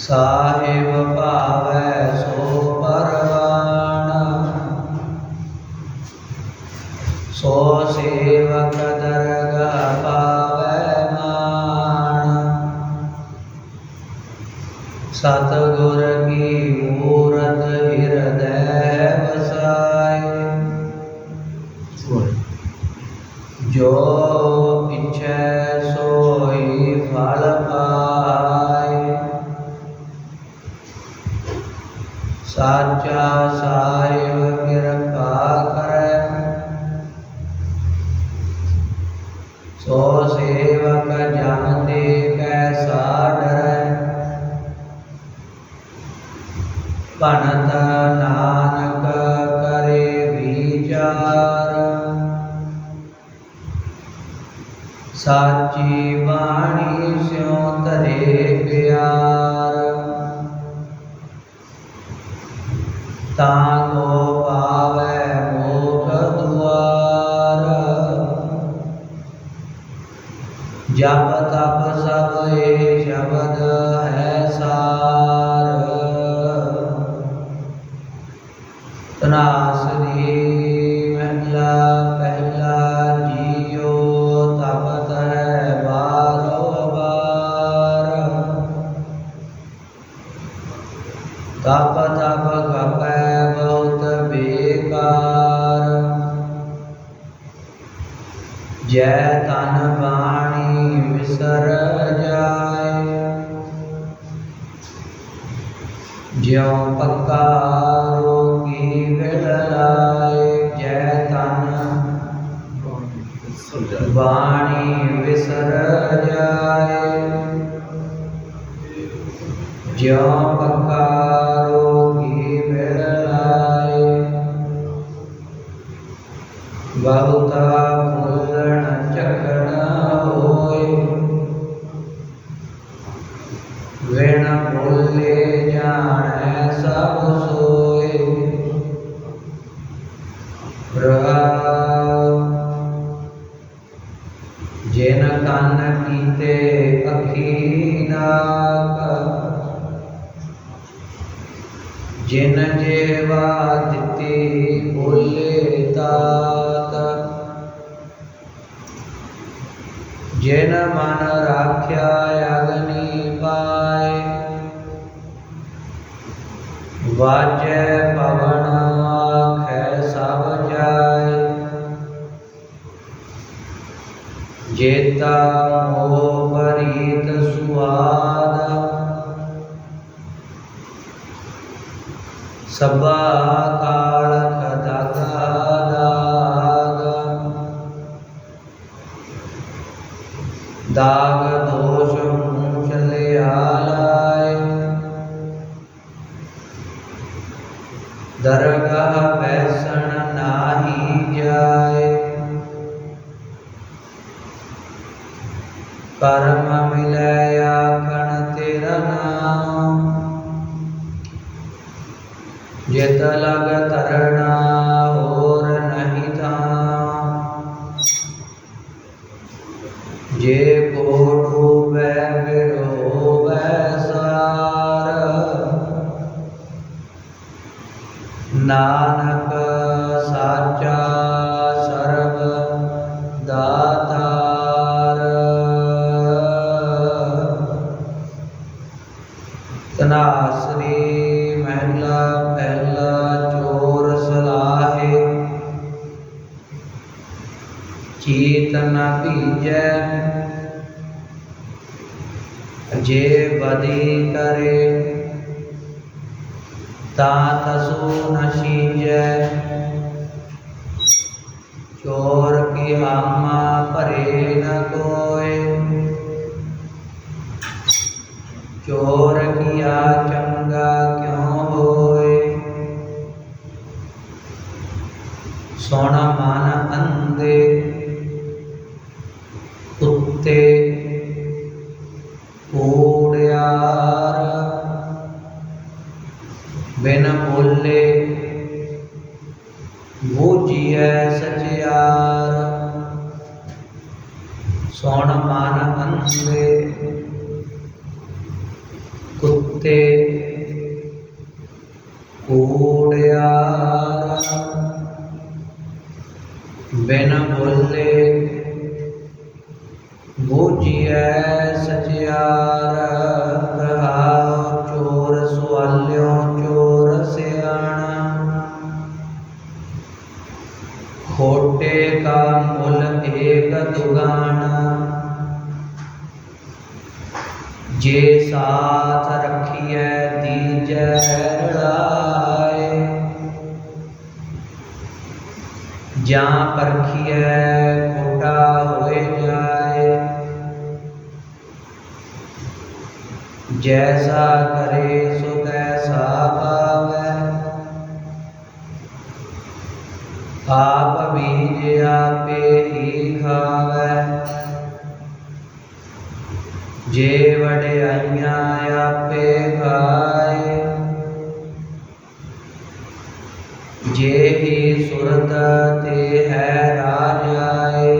ਸਾਹਿਬ ਭਾਵੈ ਸੋ ਪਰਵਾਣ ਸੋ ਸੇਵਕ ਦਰਗਾ ਪਾਵੈ ਮਾਣ ਸਤਿਗੁਰ ਕੀ ਮੂਰਤ ਹਿਰਦੈ ਵਸਾਏ। ਜੋ ਇਛੈ ਸੋਈ ਫਲ van a जाए वाणी विसर जाए। ज्यों जिन जेवा दिति बोले तात। जिन मन राख्या अग्नि पाए वाज पवन सब जाय जेता मोह परीत सुहादा दाग दो नानक साचा सर्व दातार तना श्री पहला चोर सलाहे। चेतना बीजय जे बदी करे, ता znowu nas idzie. ਕੂੜਿਆਰ ਬਿਨ ਬੋਲੇ जैसा करे सो तैसा पावे। आप बीज आपे ही खावे। जे वडे वडियाइया आपे खाए। जे ही सुरत ते है राजाए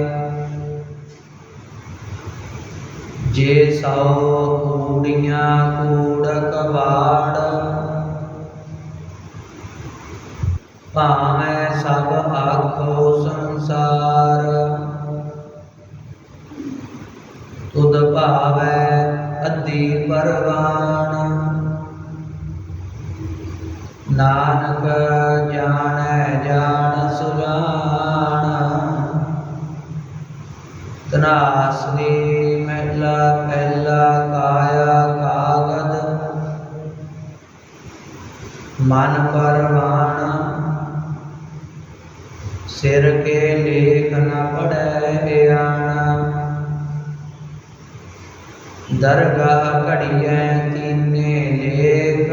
जे सौ कूड़िया कूड़ कबाड़ पावे सब आखो संसार। तुद पावे अति परवान नानक जान जान सुजान तनासनी मन सिर के लेख न पड़े बयाना दरगाह घड़िए तीन लेख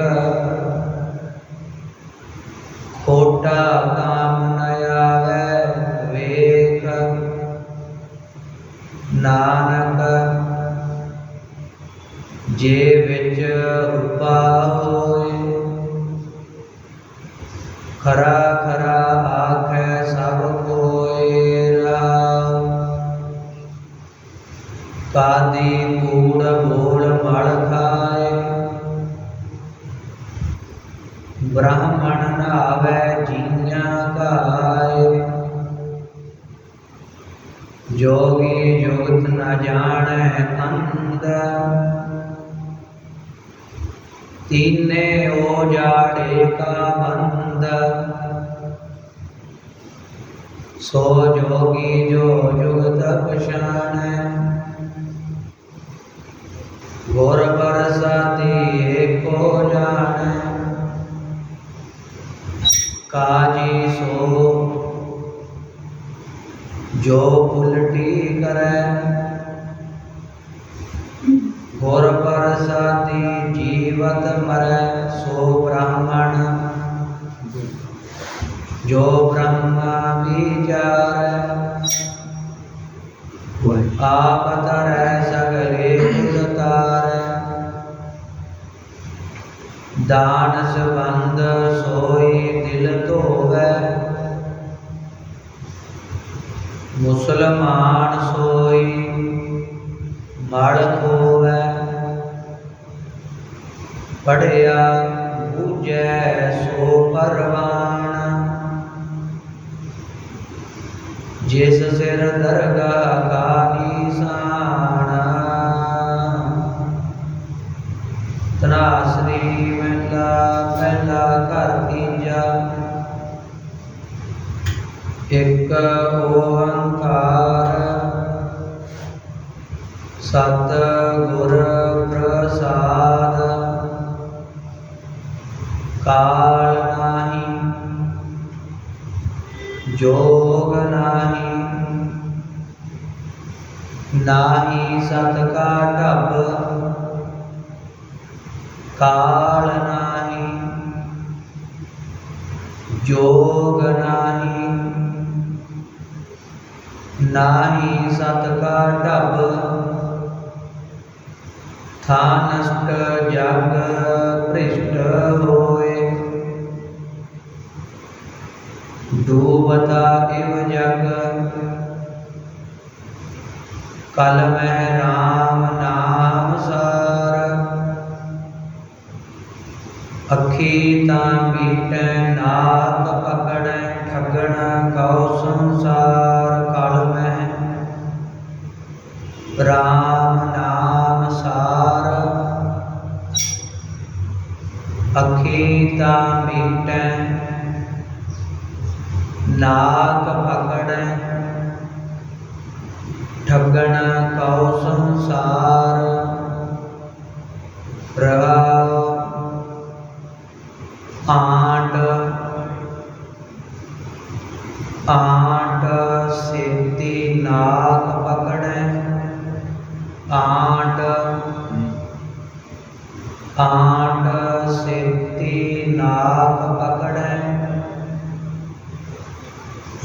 आवे जिया काय। जोगी जोत न जाने अंद तीने ओ जाड़े का बंद। सो जोगी जो जुगत तप शान जो उल्टी करे। घोर पर जीवत मरे, सो ब्राह्मण। जो ब्रह्मा विचार, आप तर सगले उतार। दान बंद सोई दिल तो है ਮੁਸਲਮਾਨ ਸੋਈ ਮੜ ਹੋਵੇ ਪੜਿਆ ਬੂਝੈ ਸੋ ਪਰਵਾਨ। ਜਿਸ ਸਿਰ ਦਰਗਾਹ जोग नाही नाही सत का डब था जग पृष्ट होए डूबता इव जग। कल मह राम नाम सार। अखी ता बीटन ah कांड सिद्धि नाक पकड़े।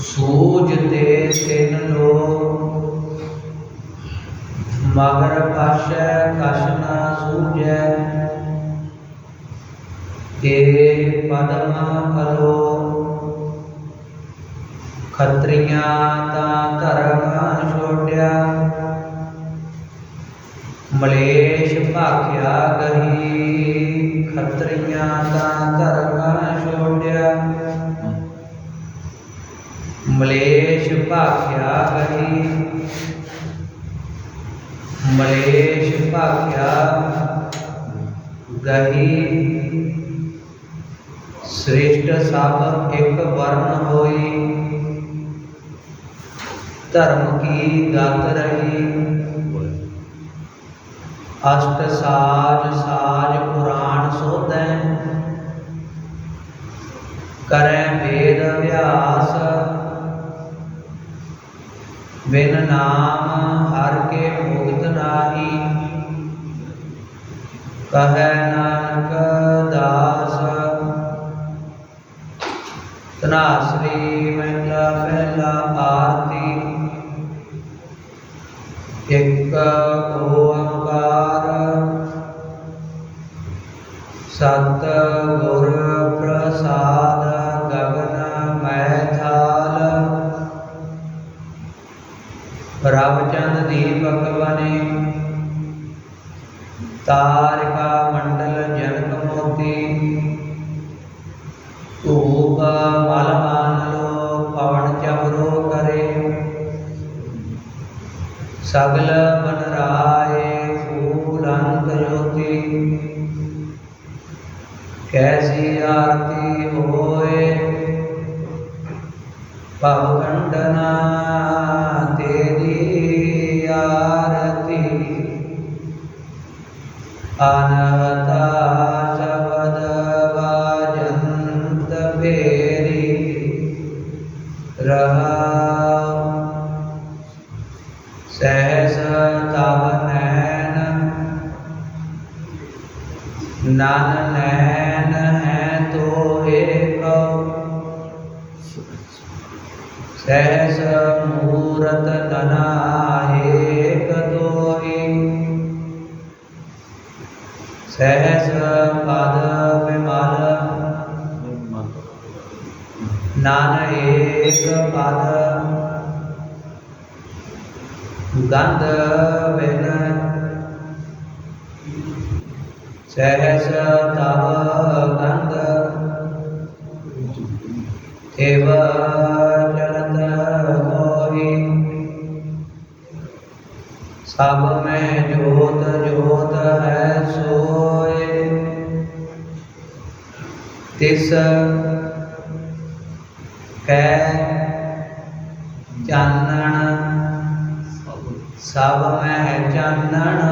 सूझते तिन लोग, मगर पश कश न सूझे। तेरे पदम करो खत्रिया का धर्म छोड़ मलेश भाख्या कही, खतरिया का धर्म छोड़ मलेश भाख्या कही, मलेश भाख्या गही श्रेष्ठ सब एक वर्ण होई, धर्म की गत रही। ਅਸ਼ਟ ਸਾਜ ਸਾਜ ਪੁਰਾਣ ਸੋਧੈ। ਕਰੈ ਵੇਦ ਅਭਿਆਸ। ਬਿਨ ਨਾਮ ਹਰ ਕੇ ਮੁਕਤ ਨਾਹੀ। ਕਹੈ ਨਾਨਕ ਦਾਸ। ਤਨਾਸਰੀ ਮਹਿਲਾ ਪਹਿਲਾ ਆਰਤੀ। ਇੱਕ ਓੰਕਾਰ ਸਤ ਗੁਰ ਪ੍ਰਸਾਦ ਗਗਨ ਮੈਥਾਲ ਰਬ ਚੰਦ ਦੀਪਕ ਬਨੇ, ਤਾਰਿਕਾ ਮੰਡਲ ਜਨਕ ਮੋਤੀ, ਧੂਪ ਮਲ ਲੋ ਪਵਨ ਚਵਰੋ ਕਰੇ। ਸਗਲ ਬਨ ਰਾਏ कैसी आरती होए? पाखंडना नान नैन है तो एक सहस मूरत तना एक तो ही सहस पद विमल। नान एक पद। गंध सहसतः गन्ध एव जनतमोहि सब में जोत जोत है सोए तिस कै सब में चंदन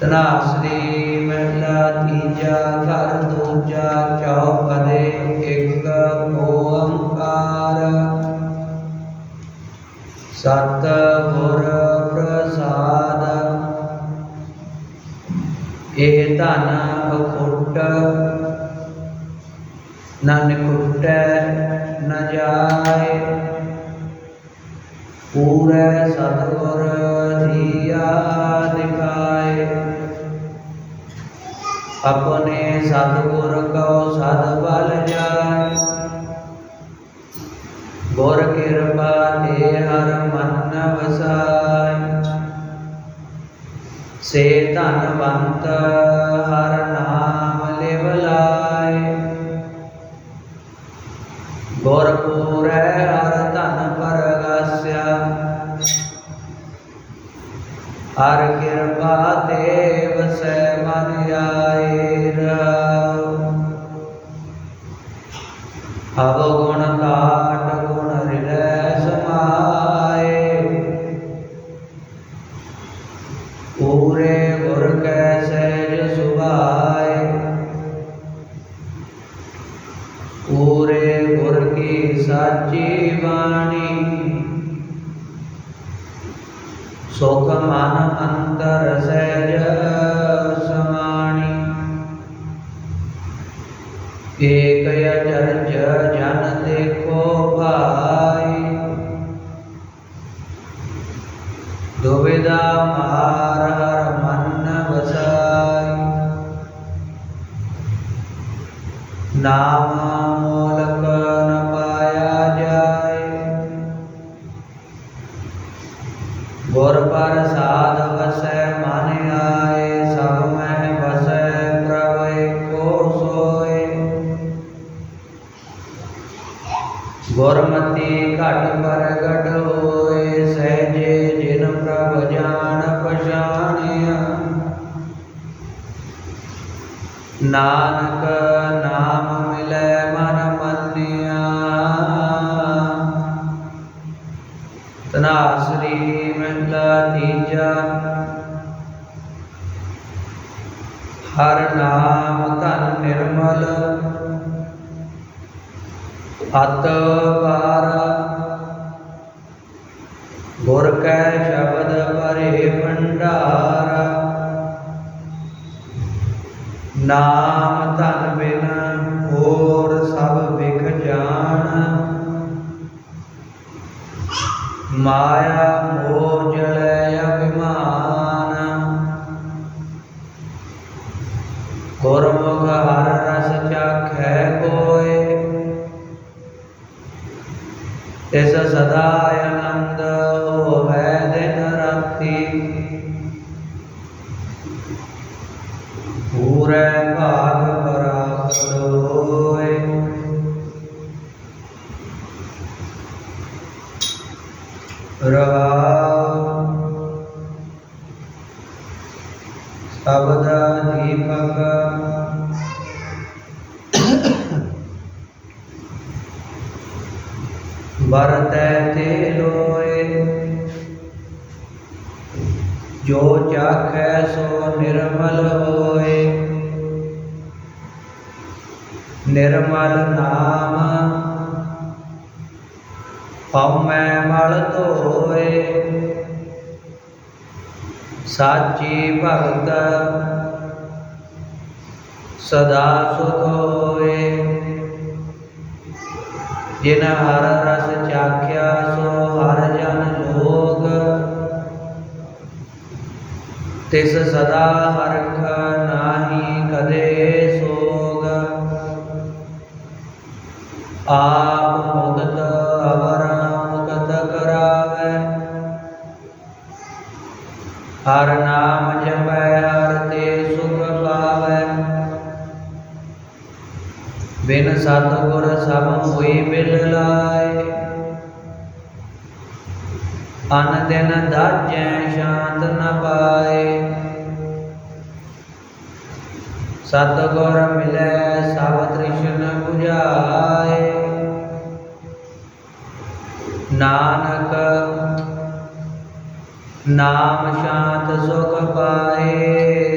ਤਨਾਸਰੀ ਮਹਿਲਾ ਤੀਜਾ ਘਰ, ਦੂਜਾ ਚੌਪਦੇ, ਇੱਕ ਓੰਕਾਰ। ਸਤ ਗੁਰ ਪ੍ਰਸਾਦ ਇਹ ਧਨ ਅਖੁੱਟ ਨਾ ਨਿਕੁਟੈ ਨ ਜਾਏ। ਪੂਰੇ ਸਤਿਗੁਰ ਦੀਆ अपने सतगुर को सद बल जाय। गुर कृपा ते हर मन वसाय से धनवंत हर नाम लेवलाय। गुरपुर हर धन पर गस्या। हर कृपा देव से मन आय Hallelujah. ਗੁਰ ਪ੍ਰਸਾਦ ਵਸੈ ਮਨ ਆਏ। ਹਰ ਨਾਮ ਧਨ ਨਿਰਮਲ। ਅਤ ਪਾਰ ਗੁਰ ਕੈ ਸ਼ਬਦ ਪਰੇ ਭੰਡਾਰ। ਨਾਮ ਧਨ ਬਿਨ ਹੋਰ ਸਭ ਵਿਖ ਜਾਣ। ਮਾਇਆ de ਨਿਰਮਲ ਨਾਮ। ਹਉਮੈ ਮਲ ਧੋਏ। ਸਾਚੀ ਭਗਤ ਸਦਾ ਸੁਖ ਹੋਏ। ਜਿਨ ਹਰ ਰਸ ਚਾਖਿਆ, ਸੋ ਹਰ ਜਨ ਲੋਕ। ਤਿਸ ਸਦਾ ਹਰਖ ਆਪ ਮੁਕਤ ਅਵਰ ਮੁਕਤ ਕਰਾਵੇ। ਹਰ ਨਾਮ ਜਪੈ, ਹਰ ਤੇ ਸੁਖ ਪਾਵੈ। ਬਿਨ ਸਤਿਗੁਰ ਸਭ ਹੋਈ ਬਿਲ ਲਾਏ। ਅਨ ਦਿਨ ਦਾਜੈ ਸ਼ਾਂਤ ਨ ਪਾਏ। ਸਤਿਗੁਰ ਮਿਲੈ ਸਭ ਤ੍ਰਿਸ਼ਨ 부ਝਾਏ ਨਾਨਕ ਨਾਮ ਸ਼ਾਂਤ ਸੁਖ ਪਾਏ।